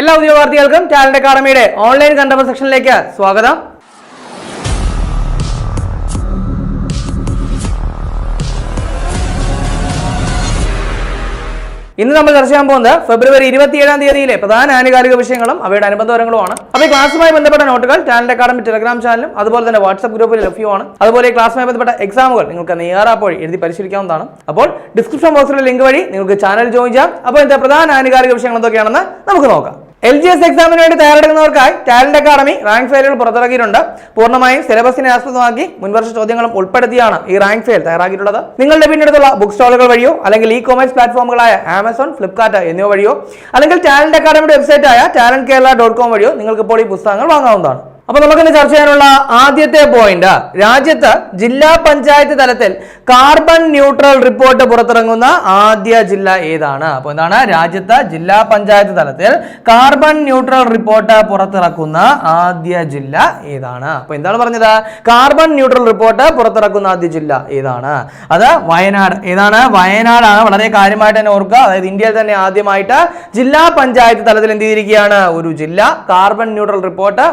എല്ലാ ഉദ്യോഗാർത്ഥികൾക്കും talent അക്കാഡമിയുടെ online കണ്ടപ്പോൾ സെക്ഷനിലേക്ക് സ്വാഗതം. ഇന്ന് നമ്മൾ ചർച്ച ചെയ്യാൻ പോകുന്നത് ഫെബ്രുവരി ഇരുപത്തിയേഴാം തീയതിയിലെ പ്രധാന ആനുകാലിക വിഷയങ്ങളും അവയുടെ അനുബന്ധവരങ്ങളുമാണ്. അപ്പോൾ ഈ ക്ലാസ്സുമായി ബന്ധപ്പെട്ട നോട്ടുകൾ ടാലന്റ് അക്കാഡമി ടെലഗ്രാം ചാനലും അതുപോലെ തന്നെ വാട്സ്ആപ്പ് ഗ്രൂപ്പിൽ ലഭ്യമാണ്. അതുപോലെ ഈ ക്ലാസ്സുമായി ബന്ധപ്പെട്ട എക്സാമുകൾ നിങ്ങൾക്ക് നേരാപ്പോൾ എഴുതി പരിശീലിക്കാവുന്നതാണ്. അപ്പോൾ ഡിസ്ക്രിപ്ഷൻ ബോക്സിലെ ലിങ്ക് വഴി നിങ്ങൾക്ക് ചാനൽ ജോയിൻ ചെയ്യാം. അപ്പോൾ ഇതിന്റെ പ്രധാന ആനുകാലിക വിഷയങ്ങൾ എന്തൊക്കെയാണെന്ന് നമുക്ക് നോക്കാം. എൽ ജി എസ് എക്സാമിന് വേണ്ടി തയ്യാറെടുക്കുന്നവർക്കായി ടാലന്റ് അക്കാഡമി റാങ്ക് ഫയലുകൾ പുറത്തിറക്കിയിട്ടുണ്ട്. പൂർണമായും സിലബസിനെ ആസ്പദമാക്കി മുൻവർഷ ചോദ്യങ്ങളും ഉൾപ്പെടുത്തിയാണ് ഈ റാങ്ക് ഫയൽ തയ്യാറാക്കിയിട്ടുള്ളത്. നിങ്ങളുടെ പിന്നീടുള്ള ബുക്ക് സ്റ്റോളുകൾ വഴിയോ അല്ലെങ്കിൽ ഇ കൊമേഴ്സ് പ്ലാറ്റ്ഫോമുകളായ ആമസോൺ ഫ്ലിപ്കാർട്ട് എന്നിവ വഴിയോ അല്ലെങ്കിൽ ടാലന്റ് അക്കാഡമിയുടെ വെബ്സൈറ്റായ ടാലന്റ് കേരള ഡോട്ട് കോം വഴിയോ നിങ്ങൾക്ക് ഇപ്പോൾ ഈ പുസ്തകങ്ങൾ വാങ്ങാവുന്നതാണ്. അപ്പൊ നമുക്കിന്ന് ചർച്ച ചെയ്യാനുള്ള ആദ്യത്തെ പോയിന്റ് രാജ്യത്ത് ജില്ലാ പഞ്ചായത്ത് തലത്തിൽ കാർബൺ ന്യൂട്രൽ റിപ്പോർട്ട് പുറത്തിറങ്ങുന്ന ആദ്യ ജില്ല ഏതാണ്? അപ്പൊ എന്താണ്? രാജ്യത്ത് ജില്ലാ പഞ്ചായത്ത് തലത്തിൽ കാർബൺ ന്യൂട്രൽ റിപ്പോർട്ട് പുറത്തിറക്കുന്ന ആദ്യ ജില്ല ഏതാണ്? അപ്പൊ എന്താണ് പറഞ്ഞത്? കാർബൺ ന്യൂട്രൽ റിപ്പോർട്ട് പുറത്തിറക്കുന്ന ആദ്യ ജില്ല ഏതാണ്? അത് വയനാട്. ഏതാണ്? വയനാടാണ്. വളരെ കാര്യമായിട്ട് തന്നെ ഓർക്കുക. അതായത് ഇന്ത്യയിൽ തന്നെ ആദ്യമായിട്ട് ജില്ലാ പഞ്ചായത്ത് തലത്തിൽ എന്ത് ചെയ്തിരിക്കുകയാണ്? ഒരു ജില്ല കാർബൺ ന്യൂട്രൽ റിപ്പോർട്ട്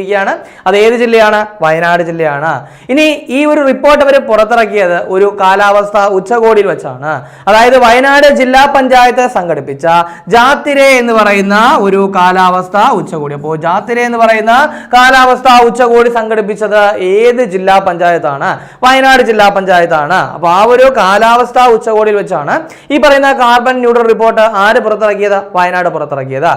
പുറത്തിറക്കിയിരിക്കുകയാണ് അത് ഏത് ജില്ലയാണ്? വയനാട് ജില്ലയാണ്. ഇനി ഈ ഒരു റിപ്പോർട്ട് അവർ പുറത്തിറക്കിയത് ഒരു കാലാവസ്ഥ ഉച്ചകോടിയിൽ വെച്ചാണ്. അതായത് വയനാട് ജില്ലാ പഞ്ചായത്ത് സംഘടിപ്പിച്ച ജാത്തിരെ എന്ന് പറയുന്ന ഒരു കാലാവസ്ഥ ഉച്ചകോടി. അപ്പോൾ ജാത്തിരെ എന്ന് പറയുന്ന കാലാവസ്ഥ ഉച്ചകോടി സംഘടിപ്പിച്ചത് ഏത് ജില്ലാ പഞ്ചായത്താണ്? വയനാട് ജില്ലാ പഞ്ചായത്താണ്. അപ്പോൾ ആ ഒരു കാലാവസ്ഥ ഉച്ചകോടിയിൽ വെച്ചാണ് ഈ പറയുന്ന കാർബൺ ന്യൂട്രൽ റിപ്പോർട്ട് ആര് പുറത്തിറക്കിയത്? വയനാട് പുറത്തിറക്കിയത്.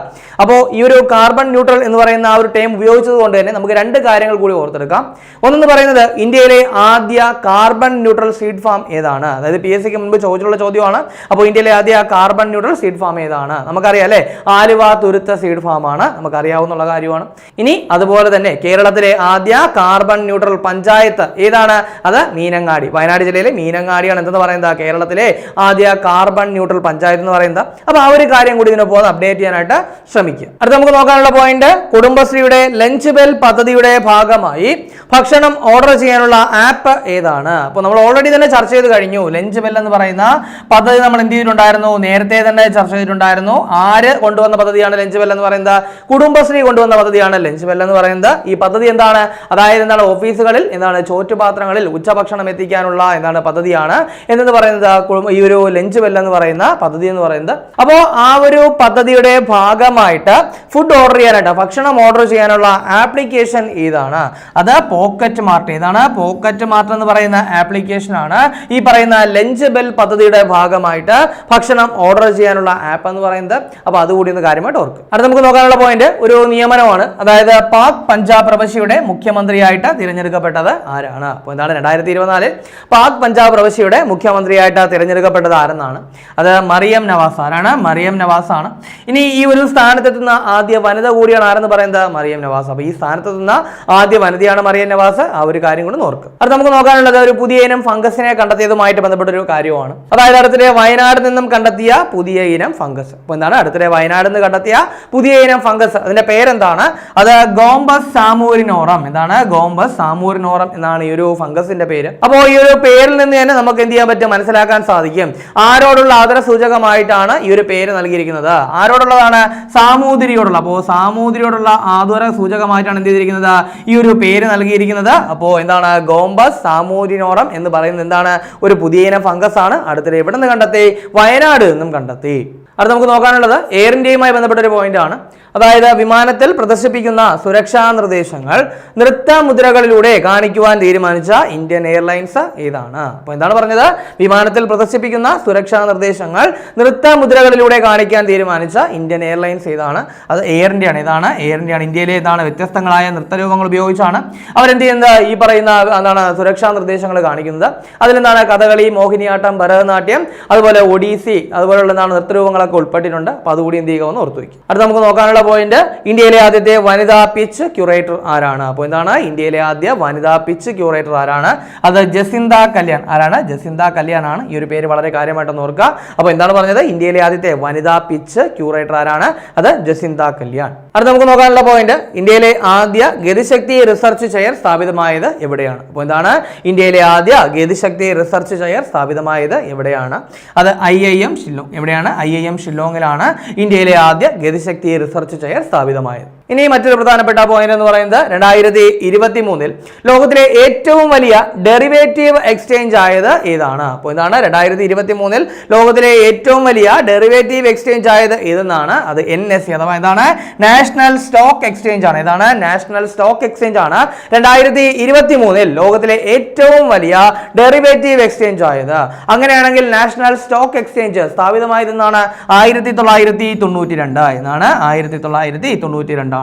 അപ്പോൾ ഈ ഒരു കാർബൺ ന്യൂട്രൽ എന്ന് പറയുന്ന ആ ഒരു ടൈം ഉപയോഗിച്ചത് കൊണ്ട് തന്നെ നമുക്ക് രണ്ട് കാര്യങ്ങൾ കൂടി ഓർത്തെടുക്കാം. ഒന്നെന്ന് പറയുന്നത് ഇന്ത്യയിലെ ആദ്യ കാർബൺ ന്യൂട്രൽ സീഡ് ഫാം ഏതാണ്? അതായത് പി എസ് സിക്ക് മുൻപ് ചോദിച്ചിട്ടുള്ള ചോദ്യമാണ്. അപ്പോൾ ഇന്ത്യയിലെ ആദ്യ കാർബൺ ന്യൂട്രൽ സീഡ് ഫാം ഏതാണ്? നമുക്കറിയാം അല്ലേ? ആലുവ തുരുത്ത സീഡ് ഫാം ആണ്. നമുക്കറിയാവുന്ന കാര്യമാണ്. ഇനി അതുപോലെ തന്നെ കേരളത്തിലെ ആദ്യ കാർബൺ ന്യൂട്രൽ പഞ്ചായത്ത് ഏതാണ്? അത് മീനങ്ങാടി. വയനാട് ജില്ലയിലെ മീനങ്ങാടിയാണ് എന്തെന്ന് പറയുന്നത്? കേരളത്തിലെ ആദ്യ കാർബൺ ന്യൂട്രൽ പഞ്ചായത്ത് എന്ന് പറയുന്നത്. അപ്പോൾ ആ ഒരു കാര്യം കൂടി ഇതിനൊപ്പം അപ്ഡേറ്റ് ചെയ്യാനായിട്ട് ശ്രമിക്കുക. അടുത്ത നമുക്ക് നോക്കാനുള്ള പോയിന്റ് കുടുംബശ്രീയുടെ ലഞ്ച് പദ്ധതിയുടെ ഭാഗമായി ഭക്ഷണം ഓർഡർ ചെയ്യാനുള്ള ആപ്പ് ഏതാണ്? അപ്പോൾ നമ്മൾ ഓൾറെഡി തന്നെ ചർച്ച ചെയ്ത് കഴിഞ്ഞു. ലഞ്ച് ബെൽ എന്ന് പറയുന്ന പദ്ധതി നമ്മൾ എന്ത് ചെയ്തിട്ടുണ്ടായിരുന്നു? നേരത്തെ തന്നെ ചർച്ച ചെയ്തിട്ടുണ്ടായിരുന്നു. ആര് കൊണ്ടുവന്ന പദ്ധതിയാണ് ലഞ്ച് ബെൽ എന്ന് പറയുന്നത്? കുടുംബശ്രീ കൊണ്ടുവന്ന പദ്ധതിയാണ് ലഞ്ച് ബെൽ എന്ന് പറയുന്നത്. ഈ പദ്ധതി എന്താണ്? അതായത് എന്താണ്? ഓഫീസുകളിൽ എന്താണ്? ചോറ്റുപാത്രങ്ങളിൽ ഉച്ചഭക്ഷണം എത്തിക്കാനുള്ള എന്താണ് പദ്ധതിയാണ് എന്നത് പറയുന്നത്. ഈ ഒരു ലഞ്ച് ബെൽ എന്ന് പറയുന്ന പദ്ധതി എന്ന് പറയുന്നത്. അപ്പോൾ ആ ഒരു പദ്ധതിയുടെ ഭാഗമായിട്ട് ഫുഡ് ഓർഡർ ചെയ്യാനായിട്ട് ഭക്ഷണം ഓർഡർ ചെയ്യാനുള്ള ആപ്ലിക്കേഷൻ ഏതാണ്? അത് പോക്കറ്റ് മാർട്ട്. ഏതാണ്? പോക്കറ്റ് മാർട്ട് എന്ന് പറയുന്ന ആപ്ലിക്കേഷൻ ആണ്. ഈ പറയുന്ന ലഞ്ച് ബെൽ പദ്ധതിയുടെ ഭാഗമായിട്ട് ഭക്ഷണം ഓർഡർ ചെയ്യാനുള്ള ആപ്പ് എന്ന് പറയുന്നത്. അപ്പോൾ അതുകൂടി ഒന്ന് കാര്യമായിട്ട് ഓർക്കും അടുത്ത നമുക്ക് നോക്കാനുള്ള പോയിന്റ് ഒരു നിയമനമാണ്. അതായത് പാക് പഞ്ചാബ് പ്രവശ്യയുടെ മുഖ്യമന്ത്രിയായിട്ട് തിരഞ്ഞെടുക്കപ്പെട്ടത് ആരാണ്? അപ്പോൾ എന്താണ്? രണ്ടായിരത്തി ഇരുപത്തിനാലിൽ പാക് പഞ്ചാബ് പ്രവശ്യയുടെ മുഖ്യമന്ത്രിയായിട്ട് തിരഞ്ഞെടുക്കപ്പെട്ടത് ആരെന്നാണ്? അത് മറിയം നവാസ്. ആരാണ്? മറിയം നവാസ് ആണ് ഇനി ഈ ഒരു സ്ഥാനത്തെത്തുന്ന ആദ്യ വനിത കൂടിയാണ് ആരെന്ന് പറയുന്നത്? മറിയം നവാസ്. അപ്പോൾ ഈ സ്ഥാനത്തെത്തുന്ന ആദ്യ വനിതയാണ് മറിയ നവാസ്. ആ ഒരു കാര്യം കൂടെ നോർക്ക് അത് നമുക്ക് നോക്കാനുള്ളത് ഒരു പുതിയ ഇനം ഫംഗസിനെ കണ്ടെത്തിയതുമായിട്ട് ബന്ധപ്പെട്ട ഒരു കാര്യമാണ്. അതായത് അടുത്തിടെ വയനാട് നിന്നും കണ്ടെത്തിയ പുതിയ ഇനം ഫംഗസ്. അപ്പോൾ എന്താണ്? അടുത്തിടെ വയനാട് നിന്ന് കണ്ടെത്തിയ പുതിയ ഇനം ഫംഗസ്. അതിന്റെ പേരെന്താണ്? അത് ഗോംബസ് സാമൂരിനോറം. എന്താണ്? ഗോംബസ് സാമൂരിനോറം എന്നാണ് ഈ ഒരു ഫംഗസിന്റെ പേര്. അപ്പോൾ ഈ ഒരു പേരിൽ നിന്ന് തന്നെ നമുക്ക് എന്ത് ചെയ്യാൻ പറ്റും? മനസ്സിലാക്കാൻ സാധിക്കും. ആരോടുള്ള ആദര സൂചകമായിട്ടാണ് ഈ ഒരു പേര് നൽകിയിരിക്കുന്നത്. ആരോടുള്ളതാണ്? സാമൂതിരിയോടുള്ള. അപ്പോൾ സാമൂതിരിയോടുള്ള ആദര സൂചകമായിട്ടാണ് എന്ത് ചെയ്തിരിക്കുന്നത്? ഈ ഒരു പേര് നൽകിയിരിക്കുന്നത്. അപ്പോൾ എന്താണ്? ഗോംബസ് സാമൂരിനോറം എന്ന് പറയുന്നത് എന്താണ്? ഒരു പുതിയ ഇനം ഫംഗസ് ആണ്. അടുത്തിടെ എവിടെ നിന്ന് കണ്ടെത്തി? വയനാട് നിന്നും കണ്ടെത്തി. അടുത്ത നമുക്ക് നോക്കാനുള്ളത് എയർ ഇന്ത്യയുമായി ബന്ധപ്പെട്ട ഒരു പോയിന്റ് ആണ്. അതായത് വിമാനത്തിൽ പ്രദർശിപ്പിക്കുന്ന സുരക്ഷാ നിർദ്ദേശങ്ങൾ നൃത്ത മുദ്രകളിലൂടെ കാണിക്കുവാൻ തീരുമാനിച്ച ഇന്ത്യൻ എയർലൈൻസ് ഏതാണ്? അപ്പോൾ എന്താണ് പറഞ്ഞത്? വിമാനത്തിൽ പ്രദർശിപ്പിക്കുന്ന സുരക്ഷാ നിർദ്ദേശങ്ങൾ നൃത്ത മുദ്രകളിലൂടെ കാണിക്കാൻ തീരുമാനിച്ച ഇന്ത്യൻ എയർലൈൻസ് ഏതാണ്? അത് എയർ ഇന്ത്യയാണ്. ഏതാണ്? എയർ ഇന്ത്യയാണ്. ഇന്ത്യയിലെ ഏതാണ് വ്യത്യസ്തങ്ങളായ നൃത്തരൂപങ്ങൾ ഉപയോഗിച്ചാണ് അവരെന്ത് ചെയ്യുന്നത്? ഈ പറയുന്ന എന്താണ് സുരക്ഷാ നിർദ്ദേശങ്ങൾ കാണിക്കുന്നത്. അതിലെന്താണ് കഥകളി മോഹിനിയാട്ടം ഭരതനാട്യം അതുപോലെ ഒഡീസി അതുപോലെയുള്ള എന്താണ് നൃത്തരൂപങ്ങളൊക്കെ ഉൾപ്പെട്ടിട്ടുണ്ട്. അപ്പോൾ അതുകൂടി എന്ത് ചെയ്യുക? ഓർത്തു വയ്ക്കും അടുത്ത് നമുക്ക് നോക്കാനുള്ള പോയിന്റ് ഇന്ത്യയിലെ ആദ്യത്തെ വനിതാ പിച്ച് ക്യൂറേറ്റർ ആരാണ്? അപ്പോൾ എന്താണ്? ഇന്ത്യയിലെ ആദ്യ വനിതാ പിച്ച് ക്യൂറേറ്റർ ആരാണ്? അത് ജസിന്ത കല്യാൺ. ആരാണ്? ജസിന്ത കല്യാൺ ആണ്. ഈ ഒരു പേര് വളരെ കാര്യമായിട്ട് ഓർക്കുക. അപ്പോൾ എന്താണ് പറഞ്ഞത്? ഇന്ത്യയിലെ ആദ്യത്തെ വനിതാ പിച്ച് ക്യൂറേറ്റർ ആരാണ്? അത് ജസിന്ത കല്യാൺ. അടുത്ത നമുക്ക് നോക്കാനുള്ള പോയിന്റ് ഇന്ത്യയിലെ ആദ്യ ഗതിശക്തി റിസർച്ച് ചെയർ സ്ഥാപിതമായത് എവിടെയാണ്? അപ്പോൾ എന്താണ്? ഇന്ത്യയിലെ ആദ്യ ഗതിശക്തി റിസർച്ച് ചെയർ സ്ഥാപിതമായത് എവിടെയാണ്? അത് ഐ ഐ എം ഷില്ലോങ്. എവിടെയാണ്? ഐ ഐ എം ഷില്ലോങ്ങിലാണ് ഇന്ത്യയിലെ ആദ്യ ഗതിശക്തി റിസർച്ച് ചെയർ സ്ഥാപിതമായത്. ഇനി മറ്റൊരു പ്രധാനപ്പെട്ട പോയിന്റ് എന്ന് പറയുന്നത് രണ്ടായിരത്തി ഇരുപത്തി മൂന്നിൽ ലോകത്തിലെ ഏറ്റവും വലിയ ഡെറിവേറ്റീവ് എക്സ്ചേഞ്ച് ആയത് ഏതാണ് അപ്പോൾ ഇതാണ് രണ്ടായിരത്തി ഇരുപത്തി മൂന്നിൽ ലോകത്തിലെ ഏറ്റവും വലിയ ഡെറിവേറ്റീവ് എക്സ്ചേഞ്ച് ആയത് ഏതെന്നാണ്? അത് എൻ എസ് സി അഥവാ ഇതാണ് നാഷണൽ സ്റ്റോക്ക് എക്സ്ചേഞ്ച് ആണ്. ഇതാണ് നാഷണൽ സ്റ്റോക്ക് എക്സ്ചേഞ്ച് ആണ് രണ്ടായിരത്തി ഇരുപത്തി മൂന്നിൽ ലോകത്തിലെ ഏറ്റവും വലിയ ഡെറിവേറ്റീവ് എക്സ്ചേഞ്ച് ആയത്. അങ്ങനെയാണെങ്കിൽ നാഷണൽ സ്റ്റോക്ക് എക്സ്ചേഞ്ച് സ്ഥാപിതമായതെന്നാണ് ആയിരത്തി തൊള്ളായിരത്തി തൊണ്ണൂറ്റി രണ്ട് എന്നാണ് ആയിരത്തി തൊള്ളായിരത്തി തൊണ്ണൂറ്റി രണ്ടാണ്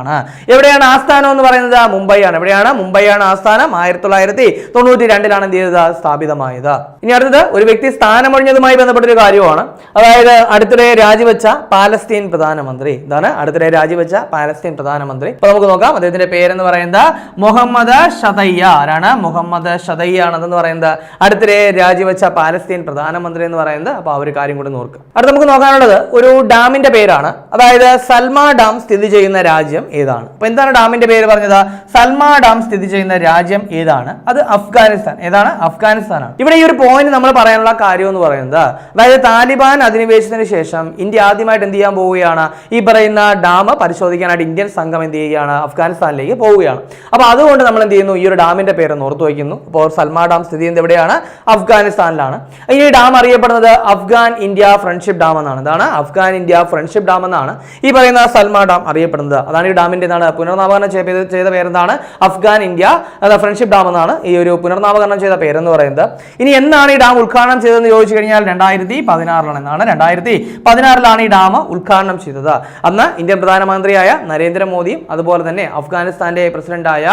എവിടെയാണ് ആസ്ഥാനം എന്ന് പറയുന്നത്? മുംബൈ ആണ് എവിടെയാണ്? മുംബൈയാണ് ആണ് ആസ്ഥാനം. ആയിരത്തി തൊള്ളായിരത്തി തൊണ്ണൂറ്റി രണ്ടിലാണ് എന്ത് ചെയ്തത്? സ്ഥാപിതമായത്. ഇനി അടുത്തത് ഒരു വ്യക്തി സ്ഥാനമൊഴിഞ്ഞതുമായി ബന്ധപ്പെട്ട ഒരു കാര്യമാണ് അതായത് അടുത്തിടെ രാജിവെച്ച പാലസ്തീൻ പ്രധാനമന്ത്രി. ഇതാണ് അടുത്തിടെ രാജിവെച്ച പാലസ്തീൻ പ്രധാനമന്ത്രി. അപ്പൊ നമുക്ക് നോക്കാം. അദ്ദേഹത്തിന്റെ പേരെന്ന് പറയുന്നത് മുഹമ്മദ് ഷതയ്യ ആരാണ്? മുഹമ്മദ് ഷതയ്യ ആണെന്ന് പറയുന്നത്. അടുത്തിടെ രാജിവെച്ച പാലസ്തീൻ പ്രധാനമന്ത്രി എന്ന് പറയുന്നത്. അപ്പൊ ആ ഒരു കാര്യം കൂടി നോക്കുക അടുത്ത് നമുക്ക് നോക്കാനുള്ളത് ഒരു ഡാമിന്റെ പേരാണ്. അതായത് സൽമ ഡാം സ്ഥിതി ചെയ്യുന്ന രാജ്യം ഏതാണ്? അപ്പൊ എന്താണ് ഡാമിന്റെ പേര് പറഞ്ഞത്? സൽമാ ഡാം സ്ഥിതി ചെയ്യുന്ന രാജ്യം ഏതാണ്? അത് അഫ്ഗാനിസ്ഥാൻ. ഏതാണ്? അഫ്ഗാനിസ്ഥാനാണ്. ഇവിടെ ഈ ഒരു പോയിന്റ് നമ്മൾ പറയാനുള്ള കാര്യം എന്ന് പറയുന്നത് അതായത് താലിബാൻ അധിനിവേശത്തിന് ശേഷം ഇന്ത്യ ആദ്യമായിട്ട് എന്ത് ചെയ്യാൻ പോവുകയാണ്? ഈ പറയുന്ന ഡാം പരിശോധിക്കാനായിട്ട് ഇന്ത്യൻ സംഘം എന്ത് ചെയ്യുകയാണ്? അഫ്ഗാനിസ്ഥാനിലേക്ക് പോവുകയാണ്. അപ്പോൾ അതുകൊണ്ട് നമ്മൾ എന്ത് ചെയ്യുന്നു? ഈ ഒരു ഡാമിന്റെ പേര് ഓർത്തു വയ്ക്കുന്നു. അപ്പോൾ സൽമാ ഡാം സ്ഥിതി ചെയ്യുന്നത് എവിടെയാണ്? അഫ്ഗാനിസ്ഥാനിലാണ്. ഈ ഡാം അറിയപ്പെടുന്നത് അഫ്ഗാൻ ഇന്ത്യ ഫ്രണ്ട്ഷിപ്പ് ഡാം എന്നാണ്. എന്താണ്? അഫ്ഗാൻ ഇന്ത്യ ഫ്രണ്ട്ഷിപ്പ് ഡാം എന്നാണ് ഈ പറയുന്ന സൽമാ ഡാം അറിയപ്പെടുന്നത്. അതാണ് ഡാമിന്റെ എന്താണ് പുനർനാമകരണം ചെയ്ത ചെയ്ത പേരെന്താണ്? അഫ്ഗാൻ ഇന്ത്യ. ഫ്രണ്ട്ഷിപ്പ് ഡാം എന്നാണ് ഈ ഒരു പുനർനാമകരണം ചെയ്ത പേരെന്ന് പറയുന്നത്. ഇനി എന്നാണ് ഈ ഡാം ഉദ്ഘാടനം ചെയ്തതെന്ന് ചോദിച്ചു കഴിഞ്ഞാൽ രണ്ടായിരത്തി പതിനാറിലാണ് എന്നാണ് രണ്ടായിരത്തി പതിനാറിലാണ് ഈ ഡാം ഉദ്ഘാടനം ചെയ്തത്. അന്ന് ഇന്ത്യൻ പ്രധാനമന്ത്രിയായ നരേന്ദ്രമോദിയും അതുപോലെ തന്നെ അഫ്ഗാനിസ്ഥാന്റെ പ്രസിഡന്റായ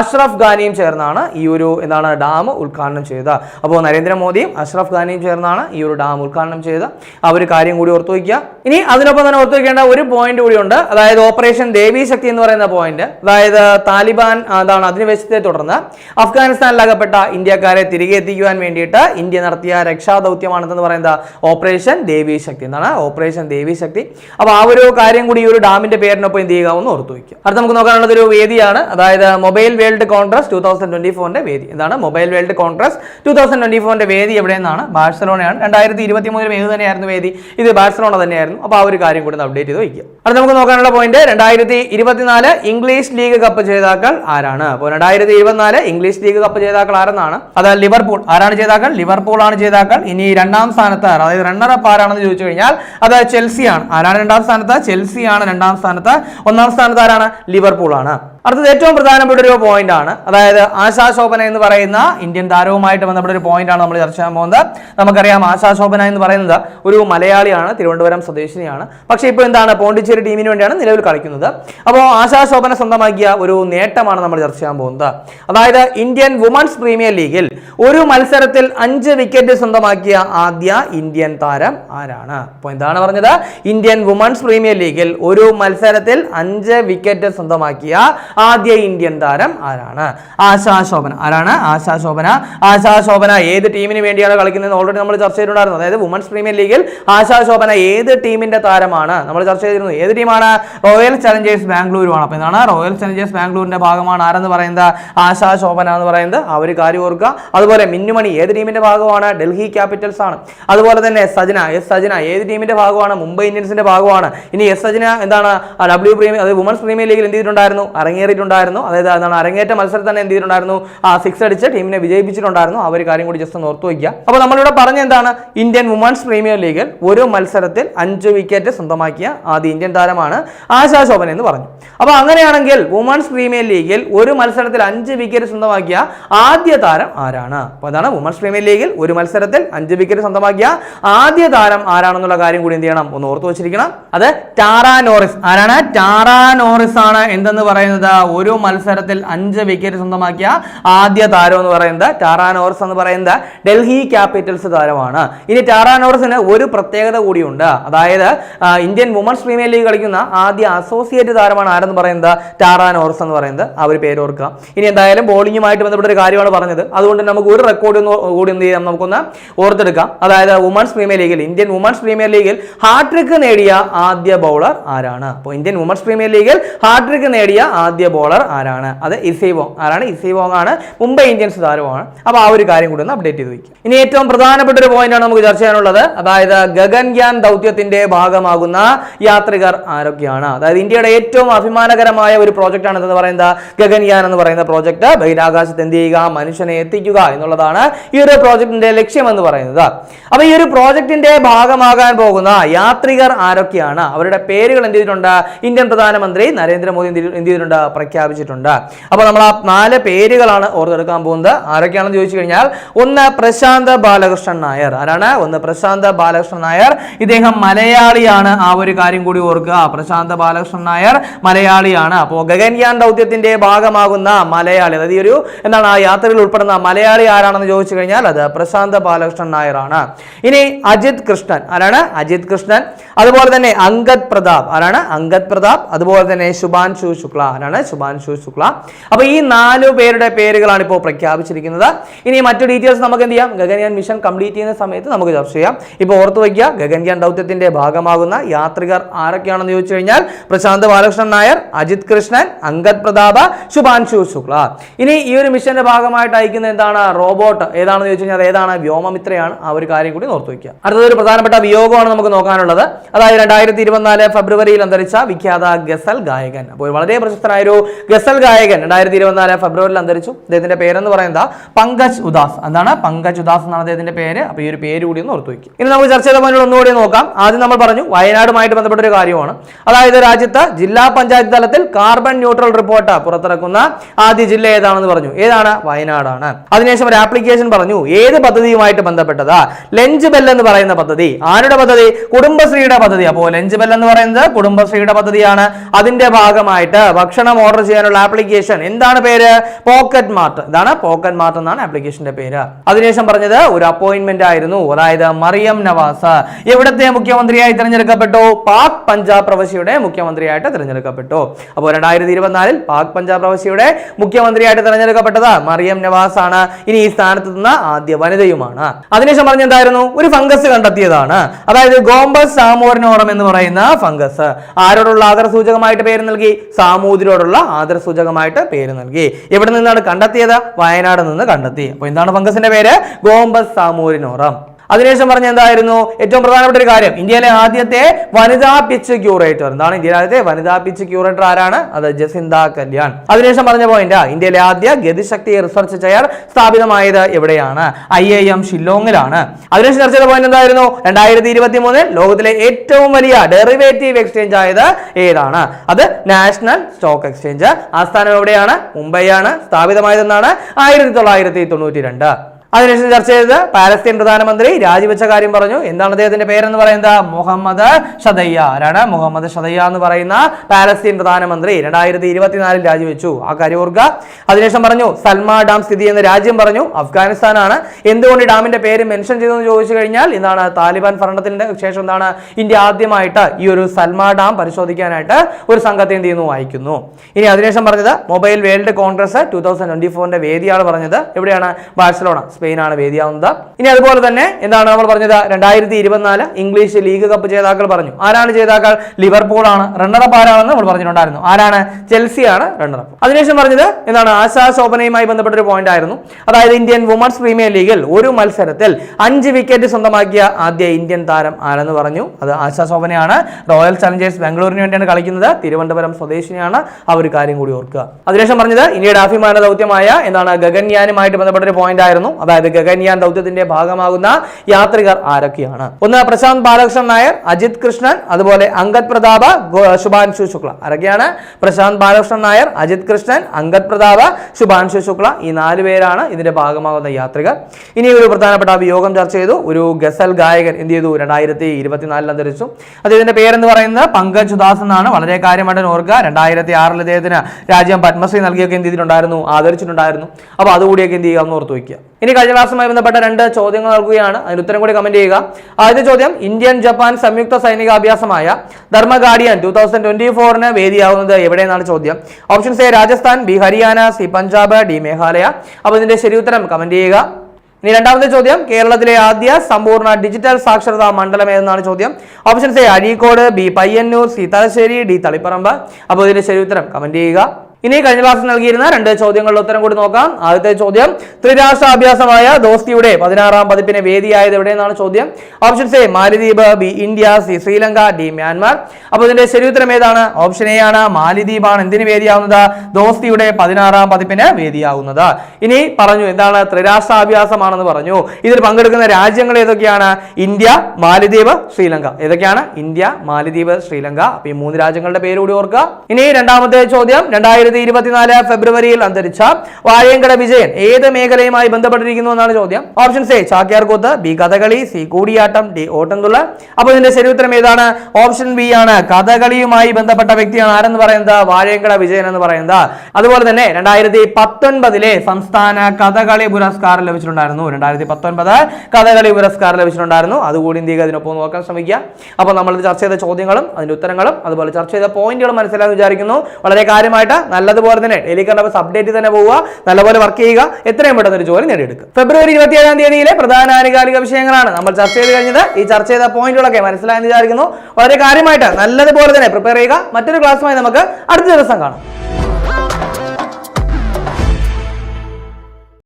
അഷ്റഫ് ഖാനിയും ചേർന്നാണ് ഈ ഒരു എന്താണ് ഡാം ഉദ്ഘാടനം ചെയ്തത്. അപ്പോൾ നരേന്ദ്രമോദിയും അഷ്റഫ് ഖാനിയും ചേർന്നാണ് ഈ ഒരു ഡാം ഉദ്ഘാടനം ചെയ്തത്. ആ ഒരു കാര്യം കൂടി ഓർത്തു വയ്ക്കുക. ഇനി അതിനൊപ്പം തന്നെ ഓർത്തു വയ്ക്കേണ്ട ഒരു പോയിന്റ് കൂടി ഉണ്ട്. അതായത് ഓപ്പറേഷൻ ദേവി ശക്തി എന്ന് പറയുന്ന പോയിന്റ് അതായത് താലിബാൻ അതാണ് അധിനിവേശത്തെ തുടർന്ന് അഫ്ഗാനിസ്ഥാനിൽ അകപ്പെട്ട ഇന്ത്യക്കാരെ തിരികെ എത്തിക്കുവാൻ വേണ്ടിയിട്ട് ഇന്ത്യ നടത്തിയ രക്ഷാദൗത്യമാണെന്ന് പറയുന്നത് ഓപ്പറേഷൻ ദേവി ശക്തി. എന്താണ്? ഓപ്പറേഷൻ ദേവി ശക്തി. അപ്പോൾ ആ ഒരു കാര്യം കൂടി ഈ ഒരു ഡാമിന്റെ പേരിനൊപ്പം എന്ത് ചെയ്യുക ഒന്ന് ഓർത്തു വയ്ക്കുക. അടുത്ത നമുക്ക് നോക്കാനുള്ളത് ഒരു വേദിയാണ്. അതായത് mobile world congress two thousand twenty ഫോറിന്റെ വേദി. എന്താണ്? Mobile world congress two thousand twenty ഫോറിന്റെ വേദി എവിടെയെന്നാണ്? ബാഴ്സലോണയാണ്. രണ്ടായിരത്തി ഇരുപത്തി മൂന്നിലും ഏത് തന്നെയായിരുന്നു വേദി. ഇത് ബാഴ്സലോണ തന്നെയായിരുന്നു. അപ്പോൾ ആ ഒരു കാര്യം കൂടി അപ്ഡേറ്റ് ചെയ്ത് വയ്ക്കുക. അടുത്ത നമുക്ക് നോക്കാനുള്ള പോയിന്റ് രണ്ടായിരത്തി ഇരുപത്തിനാല് ഇംഗ്ലീഷ് ലീഗ് കപ്പ് ജേതാക്കൾ ആരാണ്? അപ്പോൾ രണ്ടായിരത്തി ഇരുപത്തിനാല് ഇംഗ്ലീഷ് ലീഗ് കപ്പ് ജേതാക്കൾ ആരെന്നാണ്? അതായത് ലിവർപൂൾ. ആരാണ് ജേതാക്കൾ? ലിവർപൂൾ ആണ് ജേതാക്കൾ. ഇനി രണ്ടാം സ്ഥാനത്ത് അതായത് റണ്ണറപ്പ് ആരാണെന്ന് ചോദിച്ചു കഴിഞ്ഞാൽ അത് ചെൽസിയാണ്. ആരാണ് രണ്ടാം സ്ഥാനത്ത്? ചെൽസിയാണ് രണ്ടാം സ്ഥാനത്ത്. ഒന്നാം സ്ഥാനത്ത് ആരാണ്? ലിവർപൂൾ ആണ് അടുത്തത് ഏറ്റവും പ്രധാനപ്പെട്ട ഒരു പോയിന്റ് ആണ്. അതായത് ആശാശോഭന എന്ന് പറയുന്ന ഇന്ത്യൻ താരവുമായിട്ട് ബന്ധപ്പെട്ട ഒരു പോയിന്റ് ആണ് നമ്മൾ ചർച്ച ചെയ്യാൻ പോകുന്നത്. നമുക്കറിയാം ആശാശോഭന എന്ന് പറയുന്നത് ഒരു മലയാളിയാണ് തിരുവനന്തപുരം സ്വദേശിനിയാണ്. പക്ഷേ ഇപ്പോൾ എന്താണ് പോണ്ടിച്ചേരി ടീമിന് വേണ്ടിയാണ് നിലവിൽ കളിക്കുന്നത്. അപ്പോൾ ആശാശോഭന സ്വന്തമാക്കിയ ഒരു നേട്ടമാണ് നമ്മൾ ചർച്ച ചെയ്യാൻ പോകുന്നത്. അതായത് ഇന്ത്യൻ വുമൺസ് പ്രീമിയർ ലീഗിൽ ഒരു മത്സരത്തിൽ അഞ്ച് വിക്കറ്റ് സ്വന്തമാക്കിയ ആദ്യ ഇന്ത്യൻ താരം ആരാണ്? അപ്പോൾ എന്താണ് പറഞ്ഞത്? ഇന്ത്യൻ വുമൺസ് പ്രീമിയർ ലീഗിൽ ഒരു മത്സരത്തിൽ അഞ്ച് വിക്കറ്റ് സ്വന്തമാക്കിയ ആദ്യ ഇന്ത്യൻ താരം ആരാണ്? ആശാ ശോഭന. ആരാണ്? ആശാ ശോഭന. ആശാ ശോഭന ഏത് ടീമിന് വേണ്ടിയാണ് കളിക്കുന്നത് ഓൾറെഡി നമ്മൾ ചർച്ച ചെയ്തിട്ടുണ്ടായിരുന്നു. അതായത് വുമൻസ് പ്രീമിയർ ലീഗിൽ ആശാ ശോഭന ഏത് ടീമിന്റെ താരമാണ്? നമ്മൾ ചർച്ച ചെയ്തിരുന്നു. ഏത് ടീമാണ്? റോയൽ ചലഞ്ചേഴ്സ് ബാംഗ്ലൂരുമാണ് അപ്പോൾ എന്താണ് റോയൽ ചലഞ്ചേഴ്സ് ബാംഗ്ലൂരിന്റെ ഭാഗമാണ്. ആരെന്ന് പറയുന്നത്? ആശാ ശോഭന എന്ന് പറയുന്നത്. ആ ഒരു കാര്യം ഓർക്കുക. അതുപോലെ മിന്നുമണി ഏത് ടീമിന്റെ ഭാഗമാണ്? ഡൽഹി ക്യാപിറ്റൽസ് ആണ്. അതുപോലെ തന്നെ സജന എസ് സജന ഏത് ടീമിന്റെ ഭാഗമാണ്? മുംബൈ ഇന്ത്യൻസിന്റെ ഭാഗമാണ്. ഇനി എസ് സജന എന്താണ്? ഡബ്ല്യു പ്രീമിയർ അതായത് വുമൻസ് പ്രീമിയർ ലീഗിൽ എന്ത് ചെയ്തിട്ടുണ്ടായിരുന്നു? അരങ്ങേറിയിട്ടുണ്ടായിരുന്നു. അതായത് എന്താണ് അരങ്ങേറ്റ മത്സരത്തിൽ തന്നെ എന്ത് ചെയ്തിട്ടുണ്ടായിരുന്നു? ആ സിക്സ് അടിച്ച് ടീമിനെ വിജയിപ്പിച്ചിട്ടുണ്ടായിരുന്നു. അവർ കാര്യം കൂടി ജസ്റ്റ് ഒന്ന് ഓർത്തു വയ്ക്കുക. അപ്പോൾ നമ്മളിവിടെ പറഞ്ഞ എന്താണ്? ഇന്ത്യൻ വുമൺസ് പ്രീമിയർ ലീഗിൽ ഒരു മത്സരത്തിൽ അഞ്ച് വിക്കറ്റ് സ്വന്തമാക്കിയ ആദ്യ ഇന്ത്യൻ താരമാണ് ആശാ ശോഭൻ എന്ന് പറഞ്ഞു. അപ്പോൾ അങ്ങനെയാണെങ്കിൽ വുമൺസ് പ്രീമിയർ ലീഗിൽ ഒരു മത്സരത്തിൽ അഞ്ച് വിക്കറ്റ് സ്വന്തമാക്കിയ ആദ്യ താരം ആരാണ്? അപ്പോൾ അതാണ് വുമൺസ് പ്രീമിയർ ലീഗിൽ ഒരു മത്സരത്തിൽ അഞ്ച് വിക്കറ്റ് സ്വന്തമാക്കിയ ആദ്യ താരം ആരാണെന്നുള്ള കാര്യം കൂടി എന്ത് ചെയ്യണം? ഒന്ന് ഓർത്തു വെച്ചിരിക്കണം. അത് ടാറ നോറിസ്. ആരാണ്? ടാറ നോറിസ് ആണ് എന്തെന്ന് പറയുന്നത്? ഒരു മത്സരത്തിൽ അഞ്ച് വിക്കറ്റ് സ്വന്തമാക്കിയ ആദ്യ താരം എന്ന് പറയുന്നത് ടാറാൻ നോറിസ് എന്ന് പറയുന്നത് ഡൽഹി ക്യാപിറ്റൽസ് താരമാണ്. ഇനി ടാറാൻ നോറിസിന് ഒരു പ്രത്യേകത കൂടിയുണ്ട്. അതായത് ഇന്ത്യൻ വുമൺസ് പ്രീമിയർ ലീഗ് കളിക്കുന്ന ആദ്യ അസോസിയേറ്റ് താരമാണ് ആരെന്ന് പറയുന്നത്? ടാറാൻ നോറിസ് എന്ന് പറയുന്നത്. ആ ഒരു പേര് ഓർക്കുക. ഇനി എന്തായാലും ബോളിങ്ങുമായിട്ട് ബന്ധപ്പെട്ട ഒരു കാര്യമാണ് പറഞ്ഞത്. അതുകൊണ്ട് നമുക്ക് ഒരു റെക്കോർഡ് കൂടി എന്ത് ചെയ്യാം? നമുക്കൊന്ന് ഓർത്തെടുക്കാം. അതായത് വുമൺസ് പ്രീമിയർ ലീഗിൽ ഇന്ത്യൻ വുമൺസ് പ്രീമിയർ ലീഗിൽ ഹാട്രിക് നേടിയ ആദ്യ ബൗളർ ആരാണ്? അപ്പോൾ ഇന്ത്യൻ വുമൺസ് പ്രീമിയർ ലീഗിൽ ഹാട്രിക് നേടിയ ആദ്യ ആദ്യ ബോളർ ആരാണ്? അത് ഇസൈവോങ് ആരാണ്? ഇസൈവോങ് ആണ്. മുംബൈ ഇന്ത്യൻസ് താരമാണ് അപ്പോൾ ആ ഒരു കാര്യം കൂടി ഒന്ന് അപ്ഡേറ്റ് ചെയ്ത് വയ്ക്കും ഇനി ഏറ്റവും പ്രധാനപ്പെട്ട ഒരു പോയിന്റാണ് നമുക്ക് ചർച്ച ചെയ്യാനുള്ളത്. അതായത് ഗഗൻയാൻ ദൗത്യത്തിന്റെ ഭാഗമാകുന്ന യാത്രികർ ആരൊക്കെയാണ്? അതായത് ഇന്ത്യയുടെ ഏറ്റവും അഭിമാനകരമായ ഒരു പ്രോജക്റ്റ് ആണ് എന്ന് പറയുന്നത് ഗഗൻയാൻ എന്ന് പറയുന്ന പ്രോജക്റ്റ് ബഹിരാകാശത്ത് എന്ത് ചെയ്യുക? മനുഷ്യനെ എത്തിക്കുക എന്നുള്ളതാണ് ഈ ഒരു പ്രോജക്റ്റിന്റെ ലക്ഷ്യം എന്ന് പറയുന്നത്. അപ്പൊ ഈ ഒരു പ്രോജക്റ്റിന്റെ ഭാഗമാകാൻ പോകുന്ന യാത്രികർ ആരൊക്കെയാണ്? അവരുടെ പേരുകൾ എന്ത് ചെയ്തിട്ടുണ്ട്? ഇന്ത്യൻ പ്രധാനമന്ത്രി നരേന്ദ്രമോദി എന്ത് ചെയ്തിട്ടുണ്ട്? പ്രഖ്യാപിച്ചിട്ടുണ്ട്. അപ്പോൾ നമ്മൾ ആ നാല് പേരുകളാണ് ഓർത്തെടുക്കാൻ പോകുന്നത്. ആരൊക്കെയാണെന്ന് ചോദിച്ചു കഴിഞ്ഞാൽ ഒന്ന് പ്രശാന്ത ബാലകൃഷ്ണൻ നായർ. ആരാണ്? ഒന്ന് പ്രശാന്ത ബാലകൃഷ്ണൻ നായർ. ഇദ്ദേഹം മലയാളിയാണ്. ആ ഒരു കാര്യം കൂടി ഓർക്കുക. പ്രശാന്ത ബാലകൃഷ്ണൻ നായർ മലയാളിയാണ്. അപ്പോൾ ഗഗൻയാൻ ദൗത്യത്തിന്റെ ഭാഗമാകുന്ന മലയാളി അതായത് ഈ ഒരു എന്താണ് ആ യാത്രയിൽ ഉൾപ്പെടുന്ന മലയാളി ആരാണെന്ന് ചോദിച്ചു കഴിഞ്ഞാൽ അത് പ്രശാന്ത ബാലകൃഷ്ണൻ നായരാണ് ഇനി അജിത് കൃഷ്ണൻ. ആരാണ്? അജിത് കൃഷ്ണൻ. അതുപോലെ തന്നെ അങ്കദ് പ്രതാപ്. ആരാണ്? അങ്കദ് പ്രതാപ്. അതുപോലെ തന്നെ ശുഭാൻശു ശുക്ല. ആരാണ്? ശുഭാൻശു ശുക്ല. അപ്പൊ ഈ നാലു പേരുടെ പേരുകളാണ് ഇപ്പോൾ പ്രഖ്യാപിച്ചിരിക്കുന്നത്. ഇനി മറ്റു ഡീറ്റെയിൽസ് നമുക്ക് എന്ത് ചെയ്യാം? ഗഗൻയാൻ മിഷൻ കംപ്ലീറ്റ് ചെയ്യുന്ന സമയത്ത് നമുക്ക് ചർച്ച ചെയ്യാം. ഇപ്പോൾ ഓർത്തു വയ്ക്കുക ഗഗൻയാൻ ദൗത്യത്തിന്റെ ഭാഗമാകുന്ന യാത്രികർ ആരൊക്കെയാണെന്ന് ചോദിച്ചു കഴിഞ്ഞാൽ പ്രശാന്ത് ബാലകൃഷ്ണൻ നായർ അജിത് കൃഷ്ണൻ അങ്കദ് പ്രതാപ ശുഭാൻശു ശുക്ല. ഇനി ഈ ഒരു മിഷന്റെ ഭാഗമായിട്ട് അയക്കുന്ന എന്താണ്? റോബോട്ട് ഏതാണെന്ന് ചോദിച്ചു കഴിഞ്ഞാൽ ഏതാണ്? വ്യോമമിത്രയാണ്. ആ ഒരു കാര്യം കൂടി ഓർത്തു വയ്ക്കുക. ഒരു പ്രധാനപ്പെട്ട വിയോഗമാണ് നമുക്ക് നോക്കാനുള്ളത്. അതായത് രണ്ടായിരത്തി ഇരുപത്തിനാല് ഫെബ്രുവരിയിൽ അന്തരിച്ച വിഖ്യാത ഗസൽ ഗായകൻ. അപ്പോൾ വളരെ പ്രശസ്തനായ ഒരു ഗസൽ ഗായകൻ രണ്ടായിരത്തി ഇരുപത്തിനാല് ഫെബ്രുവരിയിൽ അന്തരിച്ചു. അദ്ദേഹത്തിന്റെ പേരെന്ന് പറയുന്നത് പങ്കജ് ഉദാസ്. എന്താണ്? പങ്കജ് ഉദാസ് എന്നാണ് അദ്ദേഹത്തിന്റെ പേര്. അപ്പൊ ഈ ഒരു പേര് കൂടി ഒന്ന് ഓർത്തു വയ്ക്കും ഇനി നമുക്ക് ചർച്ച ചെയ്ത ഒന്നുകൂടി നോക്കാം. ആദ്യം നമ്മൾ പറഞ്ഞു വയനാടുമായിട്ട് ബന്ധപ്പെട്ട ഒരു കാര്യമാണ്. അതായത് രാജ്യത്ത് ജില്ലാ പഞ്ചായത്ത് തലത്തിൽ കാർബൺ ന്യൂട്രൽ റിപ്പോർട്ട് പുറത്തിറക്കുന്ന ആദ്യ ജില്ല ഏതാണെന്ന് പറഞ്ഞു. ഏതാണ്? വയനാടാണ്. അതിനുശേഷം ഒരു ആപ്ലിക്കേഷൻ പറഞ്ഞു ഏത് പദ്ധതിയുമായിട്ട് ബന്ധപ്പെട്ടതാ? ലഞ്ച് ബെൽ എന്ന് പറയുന്ന പദ്ധതി. ആരുടെ പദ്ധതി? കുടുംബശ്രീയുടെ പദ്ധതി. അപ്പോൾ ലഞ്ച് ബെൽ എന്ന് പറയുന്നത് കുടുംബശ്രീയുടെ പദ്ധതിയാണ്. അതിന്റെ ഭാഗമായിട്ട് ഭക്ഷണം ഓർഡർ ചെയ്യാനുള്ള ആപ്ലിക്കേഷൻ എന്താണ് പേര്? പോക്കറ്റ് മാർട്ട് ഇതാണ് പോക്കറ്റ് മാർട്ട് എന്നാണ് ആപ്ലിക്കേഷന്റെ പേര്. അതിനുശേഷം പറഞ്ഞത് ഒരു അപ്പോയിന്റ്മെന്റ് ആയിരുന്നു. അതായത് മറിയം നവാസ്. എവിടത്തെ മുഖ്യമന്ത്രിയായി തിരഞ്ഞെടുക്കപ്പെട്ടു? പാക് പഞ്ചാബ് പ്രവശ്യയുടെ മുഖ്യമന്ത്രിയായിട്ട് തിരഞ്ഞെടുക്കപ്പെട്ടു. അപ്പോൾ രണ്ടായിരത്തി ഇരുപത്തിനാലിൽ പാക് പഞ്ചാബ് പ്രവശ്യയുടെ മുഖ്യമന്ത്രിയായിട്ട് തിരഞ്ഞെടുക്കപ്പെട്ടത് മറിയം നവാസ് ആണ്. ഇനി ഈ സ്ഥാനത്ത് നിന്ന ആദ്യ വനിതയുമാണ്. അതിനുശേഷം പറഞ്ഞ എന്തായിരുന്നു? ഒരു ഫംഗസ് കണ്ടെത്തിയതാണ്. അതായത് ഗോംബസ് സാമോറിനോറം എന്ന് പറയുന്ന ഫംഗസ് ആരോടുള്ള ആദരസൂചകമായിട്ട് പേര് നൽകി? സാമൂതിരോടുള്ള ആദരസൂചകമായിട്ട് പേര് നൽകി. എവിടെ നിന്നാണ് കണ്ടെത്തിയത്? വയനാട് നിന്ന് കണ്ടെത്തി. അപ്പോൾ എന്താണ് ഫംഗസിന്റെ പേര്? ഗോംബസ് സാമൂരിനോറം. അതിനുശേഷം പറഞ്ഞ എന്തായിരുന്നു? ഏറ്റവും പ്രധാനപ്പെട്ട ഒരു കാര്യം. ഇന്ത്യയിലെ ആദ്യത്തെ വനിതാ പിച്ച് ക്യൂറേറ്റർ. എന്താണ് ഇന്ത്യയിലെ ആദ്യത്തെ വനിതാ പിച്ച് ക്യൂറേറ്റർ ആരാണ്? അത് ജസിന്ത കല്യാൺ. അതിനുശേഷം പറഞ്ഞ പോയിന്റ് ഇന്ത്യയിലെ ആദ്യ ഗതിശക്തി റിസർച്ച് ചെയർ സ്ഥാപിതമായത് എവിടെയാണ്? ഐ ഐ എം ഷില്ലോങ്ങിലാണ്. അതിനുശേഷം ചർച്ച ചെയ്ത പോയിന്റ് എന്തായിരുന്നു? രണ്ടായിരത്തി ഇരുപത്തി മൂന്നിൽ ലോകത്തിലെ ഏറ്റവും വലിയ ഡെറിവേറ്റീവ് എക്സ്ചേഞ്ച് ആയത് ഏതാണ്? അത് നാഷണൽ സ്റ്റോക്ക് എക്സ്ചേഞ്ച്. ആസ്ഥാനം എവിടെയാണ്? മുംബൈയാണ്. സ്ഥാപിതമായതെന്നാണ് ആയിരത്തി തൊള്ളായിരത്തി തൊണ്ണൂറ്റി രണ്ട് അതിനുശേഷം ചർച്ച ചെയ്തത് പാലസ്തീൻ പ്രധാനമന്ത്രി രാജിവെച്ച കാര്യം പറഞ്ഞു. എന്താണ് അദ്ദേഹത്തിന്റെ പേരെന്ന് പറയുന്നത്? മുഹമ്മദ് ഷദയ്യ. ആരാണ്? മുഹമ്മദ് ഷദയ്യ എന്ന് പറയുന്ന പാലസ്തീൻ പ്രധാനമന്ത്രി രണ്ടായിരത്തി ഇരുപത്തിനാലിൽ രാജിവെച്ചു. ആ കാര്യം ഓർക്കുക അതിനുശേഷം പറഞ്ഞു സൽമാ ഡാം സ്ഥിതി എന്ന രാജ്യം പറഞ്ഞു അഫ്ഗാനിസ്ഥാനാണ്. എന്തുകൊണ്ട് ഡാമിന്റെ പേര് മെൻഷൻ ചെയ്തെന്ന് ചോദിച്ചു കഴിഞ്ഞാൽ എന്താണ് താലിബാൻ ഭരണത്തിന്റെ ശേഷം എന്താണ് ഇന്ത്യ ആദ്യമായിട്ട് ഈ ഒരു സൽമാ ഡാം പരിശോധിക്കാനായിട്ട് ഒരു സംഘത്തെ എന്ത് ചെയ്യുന്നു? അയക്കുന്നു. ഇനി അതിനുശേഷം പറഞ്ഞത് mobile world congress two thousand twenty ഫോറിന്റെ വേദിയാണ് പറഞ്ഞത്. എവിടെയാണ്? ബാഴ്സലോണ. സ്പെയിനാണ് വേദിയാവുന്നത്. ഇനി അതുപോലെ തന്നെ എന്താണ് നമ്മൾ പറഞ്ഞത്? രണ്ടായിരത്തി ഇരുപത്തിനാല് ഇംഗ്ലീഷ് ലീഗ് കപ്പ് ജേതാക്കൾ പറഞ്ഞു. ആരാണ് ജേതാക്കൾ? ലിവർപൂൾ ആണ് റണ്ണറപ്പ് ആരാണെന്ന് നമ്മൾ പറഞ്ഞിട്ടുണ്ടായിരുന്നു. ആരാണ്? ചെൽസിയാണ് റണ്ണറപ്പ് അതിനുശേഷം പറഞ്ഞത് എന്താണ്? ആശാ ശോഭനയുമായി ബന്ധപ്പെട്ട ഒരു പോയിന്റ് ആയിരുന്നു. അതായത് ഇന്ത്യൻ വുമൺസ് പ്രീമിയർ ലീഗിൽ ഒരു മത്സരത്തിൽ അഞ്ച് വിക്കറ്റ് സ്വന്തമാക്കിയ ആദ്യ ഇന്ത്യൻ താരം ആരെന്ന് പറഞ്ഞു? അത് ആശാ ശോഭനയാണ് റോയൽ ചലഞ്ചേഴ്സ് ബാംഗ്ലൂരിന് വേണ്ടിയാണ് കളിക്കുന്നത്. തിരുവനന്തപുരം സ്വദേശിനിയാണ് ആ ഒരു കാര്യം കൂടി ഓർക്കുക. അതിനുശേഷം പറഞ്ഞത് ഇന്ത്യയുടെ അഭിമാന ദൗത്യമായ എന്താണ്? ഗഗൻയാനുമായിട്ട് ബന്ധപ്പെട്ട ഒരു പോയിന്റ് ആയിരുന്നു. അതായത് ഗഗൻയാൻ ദൗത്യത്തിന്റെ ഭാഗമാകുന്ന യാത്രികർ ആരൊക്കെയാണ്? ഒന്ന് പ്രശാന്ത് ബാലകൃഷ്ണൻ നായർ അജിത് കൃഷ്ണൻ അതുപോലെ അങ്കദ് പ്രതാപ ശുഭാൻശു ശുക്ല. ആരൊക്കെയാണ്? പ്രശാന്ത് ബാലകൃഷ്ണൻ നായർ അജിത് കൃഷ്ണൻ അങ്കദ് പ്രതാപ ശുഭാൻശു ശുക്ല. ഈ നാല് പേരാണ് ഇതിന്റെ ഭാഗമാകുന്ന യാത്രികർ. ഇനി ഒരു പ്രധാനപ്പെട്ട വിയോഗം ചർച്ച ചെയ്തു. ഒരു ഗസൽ ഗായകൻ എന്ത് ചെയ്തു? രണ്ടായിരത്തി ഇരുപത്തിനാലിൽ അന്തരിച്ചു. അദ്ദേഹത്തിന്റെ പേരെന്ന് പറയുന്നത്? പങ്കജ് ദാസ് എന്നാണ്. വളരെ കാര്യമായിട്ട് ഓർക്കുക രണ്ടായിരത്തി ആറിൽ അദ്ദേഹത്തിന് രാജ്യം പത്മശ്രീ നൽകിയൊക്കെ എന്ത് ചെയ്തിട്ടുണ്ടായിരുന്നു? ആദരിച്ചിട്ടുണ്ടായിരുന്നു. അപ്പോൾ അതുകൂടിയൊക്കെ എന്ത് ചെയ്യുക? എന്ന് ഓർത്ത് വയ്ക്കുക. ഇനി കഴിഞ്ഞ ക്ലാസ്സുമായി ബന്ധപ്പെട്ട രണ്ട് ചോദ്യങ്ങൾ നൽകുകയാണ്. അതിന് ഉത്തരം കൂടി കമന്റ് ചെയ്യുക. ആദ്യത്തെ ചോദ്യം ഇന്ത്യൻ ജപ്പാൻ സംയുക്ത സൈനികാഭ്യാസമായ Dharma guardian two thousand twenty ഫോറിന് വേദിയാവുന്നത് എവിടെയെന്നാണ് ചോദ്യം. Options A Rajasthan. B Haryana. C Punjab. D Meghalaya. അപ്പോൾ ഇതിന്റെ ശരി ഉത്തരം കമന്റ് ചെയ്യുക. ഇനി രണ്ടാമത്തെ ചോദ്യം കേരളത്തിലെ ആദ്യ സമ്പൂർണ ഡിജിറ്റൽ സാക്ഷരതാ മണ്ഡലം ഏതെന്നാണ് ചോദ്യം? Options A Azhikode. B Payyanur. C Thalassery. D Taliparamba. അപ്പോൾ ഇതിന്റെ ശരി ഉത്തരം കമന്റ് ചെയ്യുക. ഇനി കഴിഞ്ഞ ക്ലാസ്സിൽ നൽകിയിരുന്ന രണ്ട് ചോദ്യങ്ങളുടെ ഉത്തരം കൂടി നോക്കാം. ആദ്യത്തെ ചോദ്യം ത്രിരാഷ്ട്ര അഭ്യാസമായ ദോസ്തിയുടെ പതിനാറാം പതിപ്പിന് വേദിയായത് എവിടെയെന്നാണ് ചോദ്യം? Option A Maldives B India C Sri Lanka D Myanmar. അപ്പോൾ ഇതിന്റെ ശരിയുത്തരം ഏതാണ്? ഓപ്ഷൻ എ ആണ് മാലിദ്വീപ് ആണ് എന്തിന് വേദിയാവുന്നത്? ദോസ്തിയുടെ പതിനാറാം പതിപ്പിന് വേദിയാവുന്നത്. ഇനി പറഞ്ഞു എന്താണ് ത്രിരാഷ്ട്ര അഭ്യാസമാണെന്ന് പറഞ്ഞു. ഇതിൽ പങ്കെടുക്കുന്ന രാജ്യങ്ങൾ ഏതൊക്കെയാണ്? ഇന്ത്യ മാലിദ്വീപ് ശ്രീലങ്ക. ഏതൊക്കെയാണ്? ഇന്ത്യ മാലിദ്വീപ് ശ്രീലങ്ക. അപ്പൊ ഈ മൂന്ന് രാജ്യങ്ങളുടെ പേര് കൂടി ഓർക്കുക. ഇനി രണ്ടാമത്തെ ചോദ്യം രണ്ടായിരത്തി ഇരുപത്തിനാല് ഫെബ്രുവരിയിൽ അന്തരിച്ച വാഴയങ്കട വിജയൻ ഏത് മേഖലയുമായി ബന്ധപ്പെട്ടിരിക്കുന്നു എന്നാണ് ചോദ്യം. Option A Chakyarkoothu B Kathakali C Koodiyattam D ഓട്ടംതുള്ള അപ്പൊ ഇതിന്റെ ശരി ഉത്തരം ഏതാണ്? ഓപ്ഷൻ ബി ആണ് കഥകളിയുമായി ബന്ധപ്പെട്ട വ്യക്തിയാണ്. ആരെന്ന് പറയുന്നത്? വാഴയങ്കട വിജയൻ എന്ന് പറയുന്നത്. അതുപോലെ തന്നെ രണ്ടായിരത്തി പത്തൊൻപതിലെ സംസ്ഥാന കഥകളി പുരസ്കാരം ലഭിച്ചിട്ടുണ്ടായിരുന്നു. രണ്ടായിരത്തി പത്തൊൻപത് കഥകളി പുരസ്കാരം ലഭിച്ചിട്ടുണ്ടായിരുന്നു. അതുകൂടി ഇന്ത്യയ്ക്ക് അതിനൊപ്പം നോക്കാൻ ശ്രമിക്കുക. അപ്പോൾ നമ്മൾ ചർച്ച ചെയ്ത ചോദ്യങ്ങളും അതിന്റെ ഉത്തരങ്ങളും അതുപോലെ ചർച്ച ചെയ്ത പോയിന്റുകളും മനസ്സിലാക്കി വിചാരിക്കുന്നു. വളരെ കാര്യമായിട്ട് നല്ലതുപോലെ തന്നെ ഡെയിലി കറണ്ട് അപ്ഡേറ്റ് തന്നെ പോവുക നല്ലപോലെ വർക്ക് ചെയ്യുക എത്രയും പെട്ടെന്ന് ഒരു ജോലി നേടിയെടുക്കുക. ഫെബ്രുവരി ഇരുപത്തിയേഴാം തീയതിയിലെ പ്രധാന ആനുകാലിക വിഷയങ്ങളാണ് നമ്മൾ ചർച്ച ചെയ്ത് കഴിഞ്ഞത്. ഈ ചർച്ച ചെയ്ത പോയിന്റുകളൊക്കെ മനസ്സിലായെന്ന് വിചാരിക്കുന്നു. വളരെ കാര്യമായിട്ട് നല്ലതുപോലെ തന്നെ പ്രിപ്പയർ ചെയ്യുക. മറ്റൊരു ക്ലാസ്സുമായി നമുക്ക് അടുത്ത ദിവസം കാണാം.